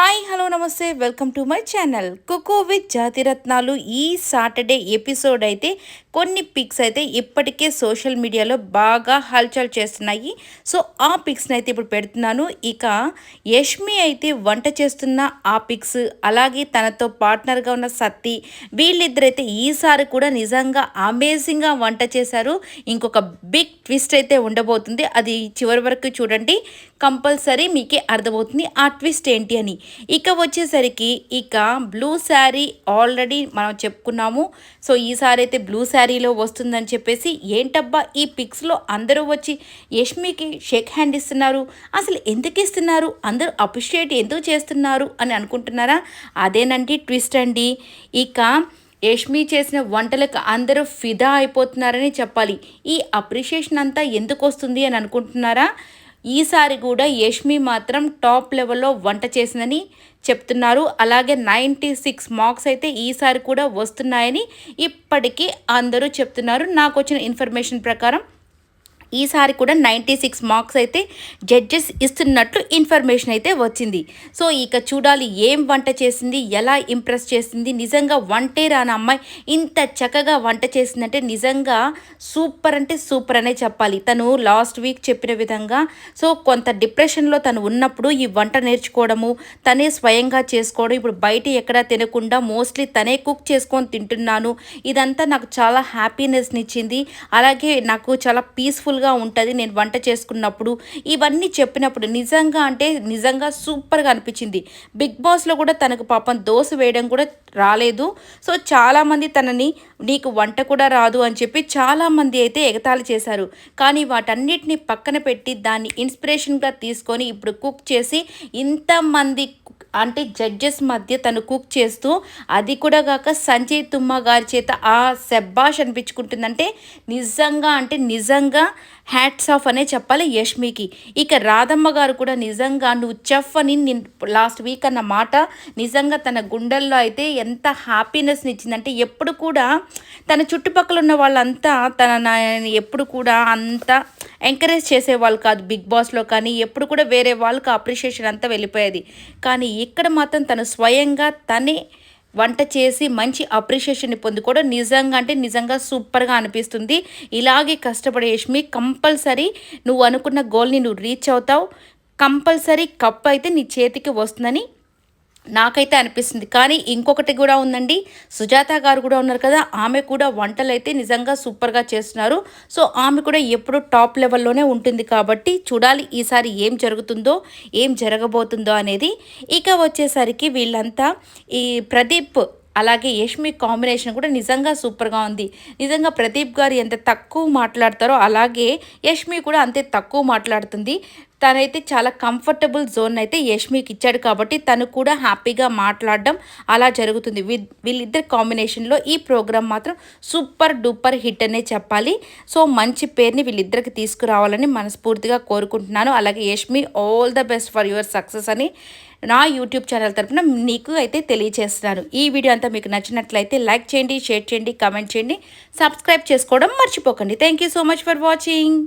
Hi hello నమస్తే. Welcome to my channel. Cook with Jathiratnalu ఈ Saturday episode అయితే కొన్ని పిక్స్ అయితే ఇప్పటికే సోషల్ మీడియాలో బాగా హల్చల్ చేస్తున్నాయి. సో ఆ పిక్స్ని అయితే ఇప్పుడు పెడుతున్నాను. ఇక యష్మి అయితే వంట చేస్తున్న ఆ పిక్స్ అలాగే తనతో పార్ట్నర్గా ఉన్న సత్తి వీళ్ళిద్దరైతే ఈసారి కూడా నిజంగా అమేజింగ్గా వంట చేశారు. ఇంకొక బిగ్ ట్విస్ట్ అయితే ఉండబోతుంది. అది చివరి వరకు చూడండి. కంపల్సరీ మీకే అర్థమవుతుంది ఆ ట్విస్ట్ ఏంటి అని. ఇక వచ్చేసరికి ఇక బ్లూ శారీ ఆల్రెడీ మనం చెప్పుకున్నాము. సో ఈసారి అయితే బ్లూ శారీలో వస్తుందని చెప్పేసి ఏంటబ్బా ఈ పిక్స్లో అందరూ వచ్చి యష్మికి షేక్ హ్యాండ్ ఇస్తున్నారు అసలు ఎందుకు ఇస్తున్నారు అందరూ అప్రిషియేట్ ఎందుకు చేస్తున్నారు అని అనుకుంటున్నారా? అదేనండి ట్విస్ట్ అండి. ఇక యష్మి చేసిన వంటలకు అందరూ ఫిదా అయిపోతున్నారని చెప్పాలి. ఈ అప్రిషియేషన్ అంతా ఎందుకు వస్తుంది అని అనుకుంటున్నారా? ఈసారి కూడా యష్మి మాత్రం టాప్ లెవెల్లో వంట చేసిందని చెప్తున్నారు. అలాగే నైంటీ సిక్స్ మార్క్స్ అయితే ఈసారి కూడా వస్తున్నాయని ఇప్పటికీ అందరూ చెప్తున్నారు. నాకు వచ్చిన ఇన్ఫర్మేషన్ ప్రకారం ఈసారి కూడా నైంటీ సిక్స్ మార్క్స్ అయితే జడ్జెస్ ఇస్తున్నట్లు ఇన్ఫర్మేషన్ అయితే వచ్చింది. సో ఇక చూడాలి ఏం వంట చేసింది ఎలా ఇంప్రెస్ చేసింది నిజంగా వంటే రాని అమ్మాయి ఇంత చక్కగా వంట చేసిందంటే నిజంగా సూపర్ అంటే సూపర్ అనే చెప్పాలి. తను లాస్ట్ వీక్ చెప్పిన విధంగా సో కొంత డిప్రెషన్లో తను ఉన్నప్పుడు ఈ వంట నేర్చుకోవడము తనే స్వయంగా చేసుకోవడం ఇప్పుడు బయట ఎక్కడా తినకుండా మోస్ట్లీ తనే కుక్ చేసుకొని తింటున్నాను. ఇదంతా నాకు చాలా హ్యాపీనెస్ని ఇచ్చింది. అలాగే నాకు చాలా పీస్ఫుల్ సింపుల్గా ఉంటుంది. నేను వంట చేసుకున్నప్పుడు ఇవన్నీ చెప్పినప్పుడు నిజంగా అంటే నిజంగా సూపర్గా అనిపించింది. బిగ్ బాస్లో కూడా తనకు పాపం దోశ వేయడం కూడా రాలేదు. సో చాలామంది తనని నీకు వంట కూడా రాదు అని చెప్పి చాలామంది అయితే ఎగతాళి చేశారు. కానీ వాటన్నిటిని పక్కన పెట్టి దాన్ని ఇన్స్పిరేషన్గా తీసుకొని ఇప్పుడు కుక్ చేసి ఇంతమంది అంటే జడ్జెస్ మధ్య తను కుక్ చేస్తూ అది కూడా కాక సంజయ్ తుమ్మ గారి చేత ఆ సెబ్బాష్ అనిపించుకుంటుందంటే నిజంగా అంటే నిజంగా హ్యాట్స్ ఆఫ్ అనే చెప్పాలి యష్మికి. ఇక రాధమ్మ గారు కూడా నిజంగా నువ్వు చెఫ్ అని లాస్ట్ వీక్ అన్న మాట నిజంగా తన గుండెల్లో అయితే ఎంత హ్యాపీనెస్ని ఇచ్చిందంటే ఎప్పుడు కూడా తన చుట్టుపక్కల ఉన్న వాళ్ళంతా తన ఎప్పుడు కూడా అంత ఎంకరేజ్ చేసేవాళ్ళు కాదు బిగ్ బాస్లో కానీ ఎప్పుడు కూడా వేరే వాళ్ళకి అప్రిషియేషన్ అంతా వెళ్ళిపోయేది. కానీ ఇక్కడ మాత్రం తను స్వయంగా తనే వంట చేసి మంచి అప్రిషియేషన్ని పొందుకోవడం నిజంగా అంటే నిజంగా సూపర్గా అనిపిస్తుంది. ఇలాగే కష్టపడే యష్మి కంపల్సరీ నువ్వు అనుకున్న గోల్ని నువ్వు రీచ్ అవుతావు. కంపల్సరీ కప్ అయితే నీ చేతికి వస్తుందని నాకైతే అనిపిస్తుంది. కానీ ఇంకొకటి కూడా ఉందండి. సుజాత గారు కూడా ఉన్నారు కదా ఆమె కూడా వంటలు అయితే నిజంగా సూపర్గా చేస్తున్నారు. సో ఆమె కూడా ఎప్పుడు టాప్ లెవెల్లోనే ఉంటుంది కాబట్టి చూడాలి ఈసారి ఏం జరుగుతుందో ఏం జరగబోతుందో అనేది. ఇక వచ్చేసరికి వీళ్ళంతా ఈ ప్రదీప్ అలాగే యష్మి కాంబినేషన్ కూడా నిజంగా సూపర్గా ఉంది. నిజంగా ప్రదీప్ గారు ఎంత తక్కువ మాట్లాడతారో అలాగే యష్మి కూడా అంతే తక్కువ మాట్లాడుతుంది. తనైతే చాలా కంఫర్టబుల్ జోన్ అయితే యష్మికి ఇచ్చాడు కాబట్టి తను కూడా హ్యాపీగా మాట్లాడడం అలా జరుగుతుంది. వీళ్ళిద్దరి కాంబినేషన్లో ఈ ప్రోగ్రామ్ మాత్రం సూపర్ డూపర్ హిట్ అనే చెప్పాలి. సో మంచి పేరుని వీళ్ళిద్దరికి తీసుకురావాలని మనస్ఫూర్తిగా కోరుకుంటున్నాను. అలాగే Yashmi all the best for your success అని నా యూట్యూబ్ ఛానల్ తరఫున నీకు అయితే తెలియజేస్తున్నాను ఈ వీడియో అంతా మీకు నచ్చినట్లయితే లైక్ చేయండి షేర్ చేయండి కామెంట్ చేయండి సబ్స్క్రైబ్ చేసుకోవడం మర్చిపోకండి. Thank so much for watching